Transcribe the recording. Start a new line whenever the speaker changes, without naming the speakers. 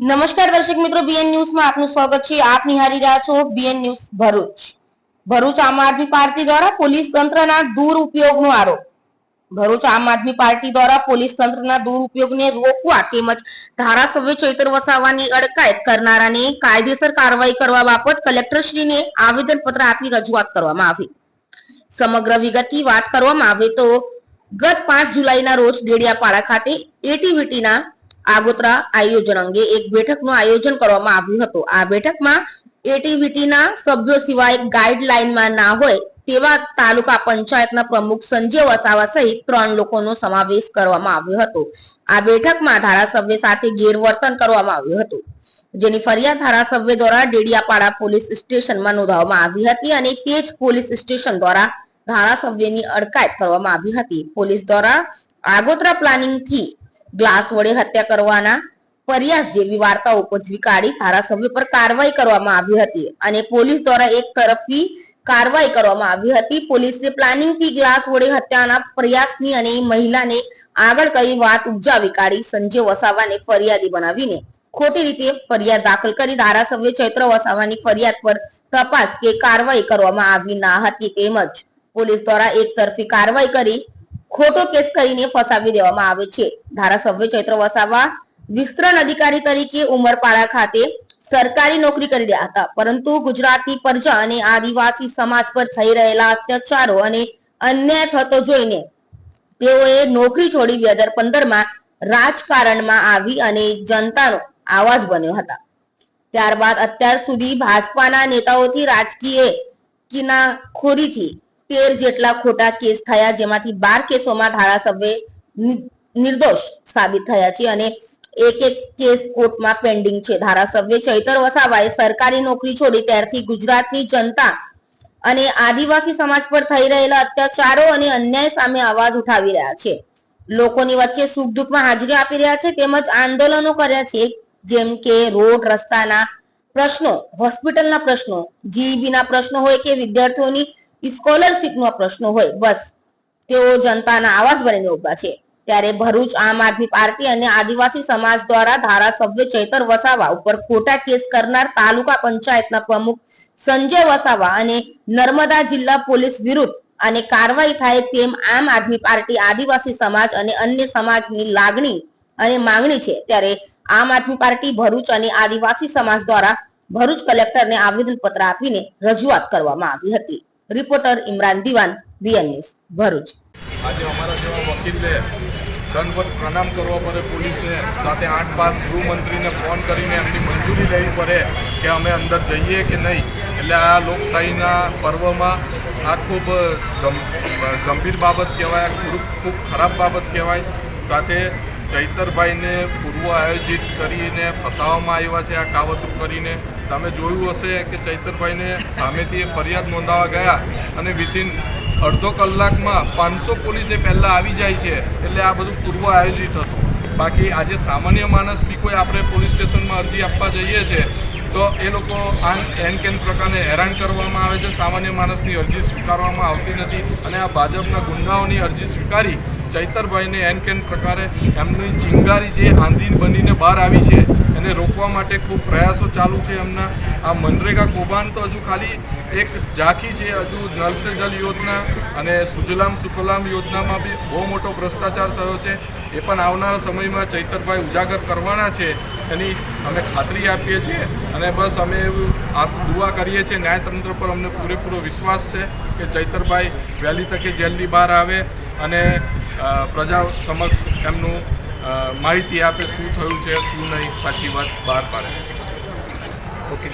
નમસ્કાર દર્શક મિત્રો બીએન ન્યૂઝમાં આપનું સ્વાગત છે. આપ નિહાળી રહ્યા છો બીએન ન્યૂઝ ભરૂચ. ભરૂચ આમ આદમી પાર્ટી દ્વારા પોલીસ તંત્રના દુરુપયોગનો આરોપ. ભરૂચ આમ આદમી પાર્ટી દ્વારા પોલીસ તંત્રના દુરુપયોગને રોકવા તેમજ ધારાસભ્ય ચૈતર વસાવાની અટકાયત કરનારાને કાયદેસર કાર્યવાહી કરવા બાબત કલેક્ટરશ્રીને આવેદનપત્ર આપી રજૂઆત કરવામાં આવી. સમગ્ર વિગતથી વાત કરવામાં આવે તો ગત પાંચ જુલાઈના રોજ ડેડિયાપાડા ખાતે એટીવીટીના આગોતરા આયોજન અંગે એક બેઠકનું આયોજન કરવામાં આવ્યું હતું. આ બેઠકમાં એટીવીટીના સભ્યો સિવાય ગાઈડલાઈનમાં ના હોય તેવા તાલુકા પંચાયતના પ્રમુખ સંજય વસાવા સહિત ત્રણ લોકોનો સમાવેશ કરવામાં આવ્યો હતો. આ બેઠકમાં ધારાસભ્ય સાથે ગેરવર્તન કરવામાં આવ્યું હતું. જેની ફરિયાદ ધારાસભ્ય દ્વારા ડેડિયાપાડા પોલીસ સ્ટેશનમાં નોંધાવવામાં આવી હતી અને તે જ પોલીસ સ્ટેશન દ્વારા ધારાસભ્યની અટકાયત કરવામાં આવી હતી. પોલીસ દ્વારા આગોતરા પ્લાનિંગથી ગ્લાસ વડે હત્યા કરવાના પ્રયાસ જેવી વાર્તાઓ ઉપજવી કાઢી ધારાસભ્ય પર કાર્યવાહી કરવામાં આવી હતી અને પોલીસ દ્વારા એક તરફી કાર્યવાહી કરવામાં આવી હતી. પોલીસે પ્લાનિંગથી ગ્લાસ વડે હત્યાના પ્રયાસની અને મહિલાને આગળ કરી વાત ઉપજાવી કાઢી સંજય વસાવાને ફરિયાદી બનાવીને ખોટી રીતે ફરિયાદ દાખલ કરી. ધારાસભ્ય ચૈત્ર વસાવાની ફરિયાદ પર તપાસ કે કાર્યવાહી કરવામાં આવી ના હતી તેમજ પોલીસ દ્વારા એક તરફી કાર્યવાહી કરી ખોટો કેસ કરીને ફસાવી દેવામાં આવે છે. ધારાસભ્ય ચૈત્ર વસાવા વિસ્તરણ અધિકારી તરીકે ઉમરપાડા ખાતે સરકારી નોકરી કરી રહ્યા હતા. પરંતુ ગુજરાતની પ્રજા અને આદિવાસી સમાજ પર થઈ રહેલા અત્યાચારો અને અન્યાય થતો જોઈને તેઓએ નોકરી છોડી બે હજાર પંદરમાં રાજકારણમાં આવી અને જનતાનો આવાજ બન્યો હતા. ત્યારબાદ અત્યાર સુધી ભાજપાના નેતાઓથી રાજકીય કિનાખોરીથી તેર જેટલા ખોટા કેસ થયા જેમાંથી બાર કેસોમાં ધારાસભ્ય નિર્દોષ સાબિત થયા છે અને એક એક કેસ કોર્ટમાં પેન્ડિંગ છે. ધારાસભ્ય ચૈતર વસાવાએ સરકારી નોકરી છોડી ત્યારથી ગુજરાતની જનતા અને આદિવાસી સમાજ પર થઈ રહેલા અત્યાચારો અને અન્યાય સામે અવાજ ઉઠાવી રહ્યા છે. લોકોની વચ્ચે સુખ દુઃખમાં હાજરી આપી રહ્યા છે તેમજ આંદોલનો કર્યા છે, જેમ કે રોડ રસ્તાના પ્રશ્નો, હોસ્પિટલના પ્રશ્નો, જીઈબીના પ્રશ્નો હોય કે વિદ્યાર્થીઓની સ્કોલરશીપના પ્રશ્નો હોય, બસ. તેઓ જનતાના આવાજ બનીને ઊભા છે. ત્યારે ભરૂચ આમ આદમી પાર્ટી અને આદિવાસી સમાજ દ્વારા ધારાસભ્ય ચૈતર વસાવા ઉપર ખોટા કેસ કરનાર તાલુકા પંચાયતના પ્રમુખ સંજય વસાવા અને નર્મદા જિલ્લા પોલીસ વિરુદ્ધ અને કાર્યવાહી થાય તેમ આમ આદમી પાર્ટી, આદિવાસી સમાજ અને અન્ય સમાજની લાગણી અને માંગણી છે. ત્યારે આમ આદમી પાર્ટી, ભરૂચ અને આદિવાસી સમાજ દ્વારા ભરૂચ કલેક્ટરને આવેદનપત્ર આપીને રજૂઆત કરવામાં આવી હતી. રિપોર્ટર ઇમરાન દિવાન, બીએન ન્યૂઝ, ભરૂચ.
આજે અમારા જેવા વકીલને દંડવત પ્રણામ કરવા પડે પોલીસને, સાથે આઠ પાસ ગૃહમંત્રીને ફોન કરીને એમની મંજૂરી લેવી પડે કે અમે અંદર જઈએ કે નહીં. એટલે આ લોકશાહીના પર્વમાં આ ખૂબ ગંભીર બાબત કહેવાય, ખૂબ ખૂબ ખરાબ બાબત કહેવાય. સાથે ચૈતરભાઈને પૂર્વ આયોજિત કરીને ફસાવવામાં આવ્યા છે, આ કાવતરું કરીને. તમે જોયું હશે કે ચૈતરભાઈને સામેથી એ ફરિયાદ નોંધાવા ગયા અને વિધિન અડધો કલાકમાં પાંચસો પોલીસે પહેલાં આવી જાય છે એટલે આ બધું પૂર્વ આયોજિત હતું. બાકી આજે સામાન્ય માણસ બી કોઈ આપણે પોલીસ સ્ટેશનમાં અરજી આપવા જઈએ છીએ તો એ લોકો આ એન કેન પ્રકારે હેરાન કરવામાં આવે છે. સામાન્ય માણસની અરજી સ્વીકારવામાં આવતી નથી અને આ ભાજપના ગુંડાઓની અરજી સ્વીકારી ચૈતરભાઈને એન કેન પ્રકારે એમની ચિંગારી જે આંધી બનીને બહાર આવી છે એને રોકવા માટે ખૂબ પ્રયાસો ચાલુ છે એમના. આ મનરેગા કૌભાંડ તો હજુ ખાલી એક ઝાંખી છે. હજુ નલ સે જલ યોજના અને સુજલામ સુફલામ યોજનામાં બી બહુ મોટો ભ્રષ્ટાચાર થયો છે. એ પણ આવનારા સમયમાં ચૈતરભાઈ ઉજાગર કરવાના છે. એની અમે ખાતરી આપીએ છીએ અને બસ અમે એવું દુઆ કરીએ છીએ. ન્યાયતંત્ર પર અમને પૂરેપૂરો વિશ્વાસ છે કે ચૈતરભાઈ વહેલી તકે જેલની બહાર આવે અને પ્રજા સમક્ષ એમનું માહિતી આપે શું થયું છે શું નહીં સાચી વાત બહાર પાડે.
ઓકે